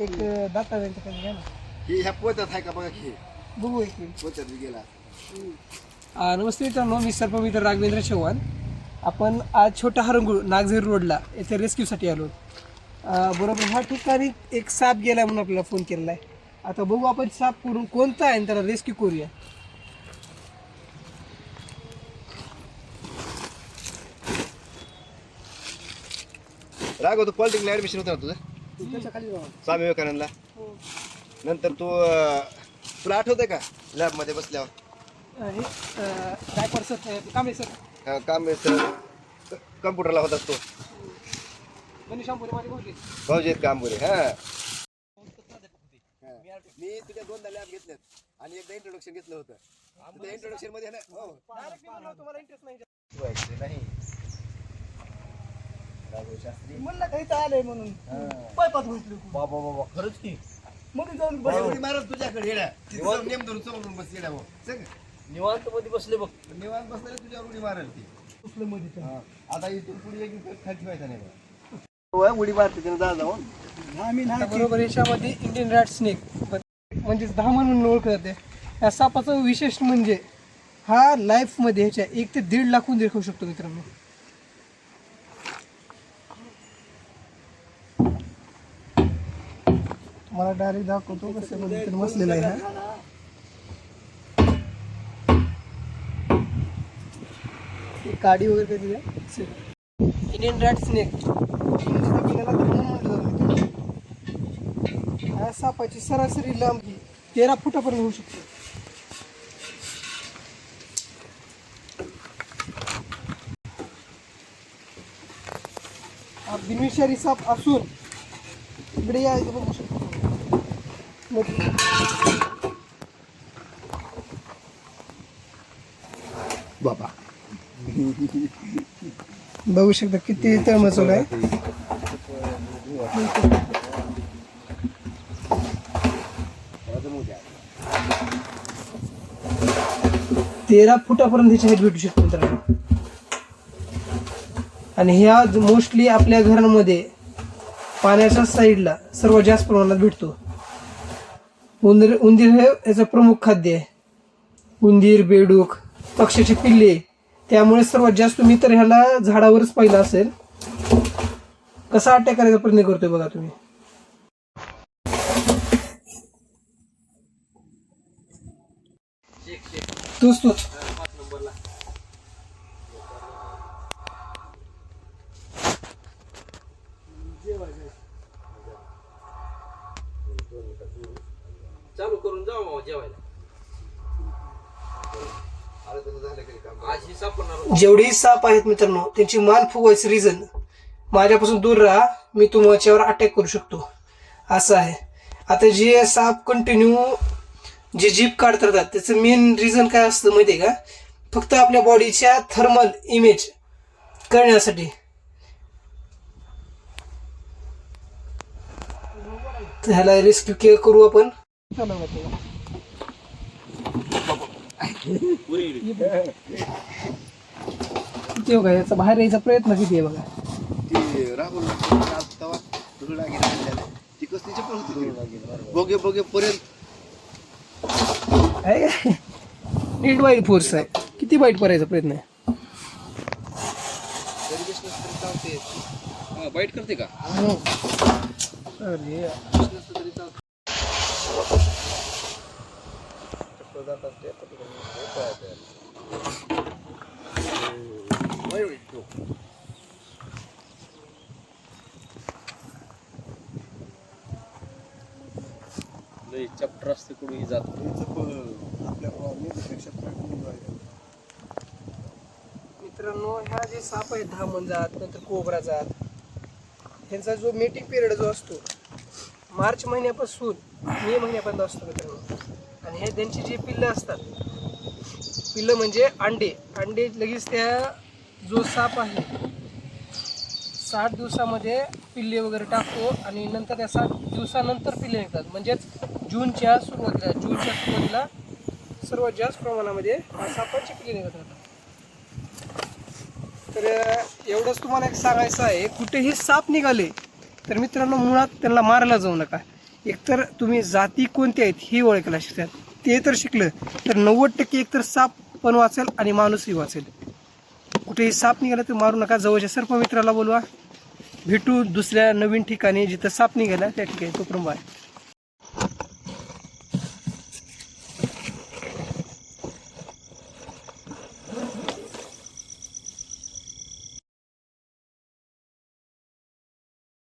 एक दाता त्यांच्या खाली घ्या ना ही ह्या पोत्यात आहे का बघा की? बघू एक मिनिट. पोत्यात गेला. आ, नमस्ते मित्रांनो मी सर्पमित्र राघवेंद्र चव्हाण. आपण आज छोटा हरंगुळ नागझरी रोडला येथे रेस्क्यूसाठी आलो. आ, बरोबर ह्या ठिकाणी एक साप गेला म्हणून आपल्याला फोन केलेला आहे. आता बघू आपण साप करून कोणता आहे आणि त्याला रेस्क्यू करूया. राघव तू पॉलिटिकला ऍडमिशन होतं ना तुझं? स्वामी विवेकानंदला? नंतर तू तुला आठवतंय का लॅबमध्ये बसल्यावर? अ, हे अ, गायकवाड सर कांबळे सर अं, काम कम्प्युटरला होतास तो. मनीष आंबोरे माझे भाऊजी. भाऊजी कांबुरे हा. मी तुझ्या दोनदा लॅब घेतल्यात आणि एकदा इंट्रोडक्शन घेतलं होतं. त्या इंट्रोडक्शनमध्ये ना हो. तुम्हाला नाही. राघव शास्त्री. म्हणलं काही तर आलंय म्हणून. पायपात घुसलो बाबा बाबा खरंच की. जाऊन उडी मारत तुझ्याकडे येड्या तिथं जाऊन नेम धरून समोरून बस येड्या भाऊ. चल. निवांत मध्ये बसले बघ. निवांत तुझ्यावर उडी मारेल ती. बसलो मध्ये हा. आता इथून पुढे एक इथं खाली ठेवायचा नाही बघा. उडी मारते त्यानं जा जाऊन. बरोबर याच्यामध्ये इंडियन रॅट स्नेक म्हणजेच दहा म्हणून ओळखलं जाते या सापाचं विशेष म्हणजे हा लाईफमध्ये ह्याच्या एक ते दीड लाख उंदीर खाऊ शकतो मित्रांनो. मला डायरेक्ट दाखवतो कसं पद्धतीने बसलेला आहे हा। काडी वगैरे कधी इंडियन रॅट स्नेक या सापाची सरासरी लांबी तेरा फुटापर्यंत होऊ शकते हा बिनविषारी साप असून इकडे या बघू शकतो. बाबा. बघू शकता किती तळमचोल आहे. तेरा फुटापर्यंत ह्याची हाईट भेटू शकते मित्रांनो. आणि ह्या मोस्टली आपल्या घरांमध्ये पाण्याच्या साईडला सर्वात जास्त प्रमाणात भेटतो. उंदीर उंदीर हे याचं प्रमुख खाद्य आहे. उंदीर बेडूक पक्ष्याची पिल्ले. त्यामुळे सर्वात जास्त मी तर ह्याला झाडावरच पाहिलं असेल. कसा अटॅक करायचा प्रयत्न करतोय बघा तुम्ही. तोच तोच. जेवायला. जेवढी साप आहेत मित्रांनो त्यांची मान फुगवायचं रिझन माझ्यापासून दूर राहा मी तुमच्यावर अटॅक करू शकतो. असं आहे. आता जे साप कंटिन्यू जे जीप काढत राहतात त्याचं मेन रिझन काय असतं माहिती आहे का? फक्त आपल्या बॉडीच्या थर्मल इमेज करण्यासाठी. तर ह्याला रेस्क्यू केअर करू आपण. किती बघा याचा बाहेर यायचा प्रयत्न किती आहे बघा? ती राहुल तवा धुळा गेला आणलेला. ती होती बघे पर्यंत आहे का? नीट वाईट फोर्स आहे. किती वाईट करायचा प्रयत्न आहे? तरी बी तरी चालते. बाईट करते का? अरे. तरी चालते. जात असते पटकन. लई चॅप्टर असते कुठेही जात. मित्रांनो ह्या जे साप आहेत धामण जात नंतर कोबरा जात ह्यांचा जो मेटिंग पिरियड जो असतो मार्च महिन्यापासून मे महिन्यापर्यंत असतो मित्रांनो आणि हे त्यांची जी पिल्लं असतात पिल्लं म्हणजे अंडे. अंडे लगेच त्या जो साप आहे साठ दिवसामध्ये पिल्ले वगैरे टाकतो आणि नंतर त्या सात दिवसानंतर पिल्ले निघतात. म्हणजेच जूनच्या सुरुवातीला जूनच्या सुरुवातीला सर्वात जास्त प्रमाणामध्ये सापांची पिल्ले निघत राहतात. तर एवढंच तुम्हाला एक सांगायचं आहे कुठेही साप निघाले तर मित्रांनो मुळात त्यांना मारायला जाऊ नका. एकतर तुम्ही जाती कोणत्या आहेत हे ओळखायला शिकतात. ते तर शिकलं तर नव्वद टक्के एकतर साप पण वाचेल आणि माणूसही वाचेल. कुठेही साप निघाला तर मारू नका. जवळच्या सर्पमित्राला बोलवा. भेटू दुसऱ्या नवीन ठिकाणी जिथं साप निघाला त्या ठिकाणी तो बाय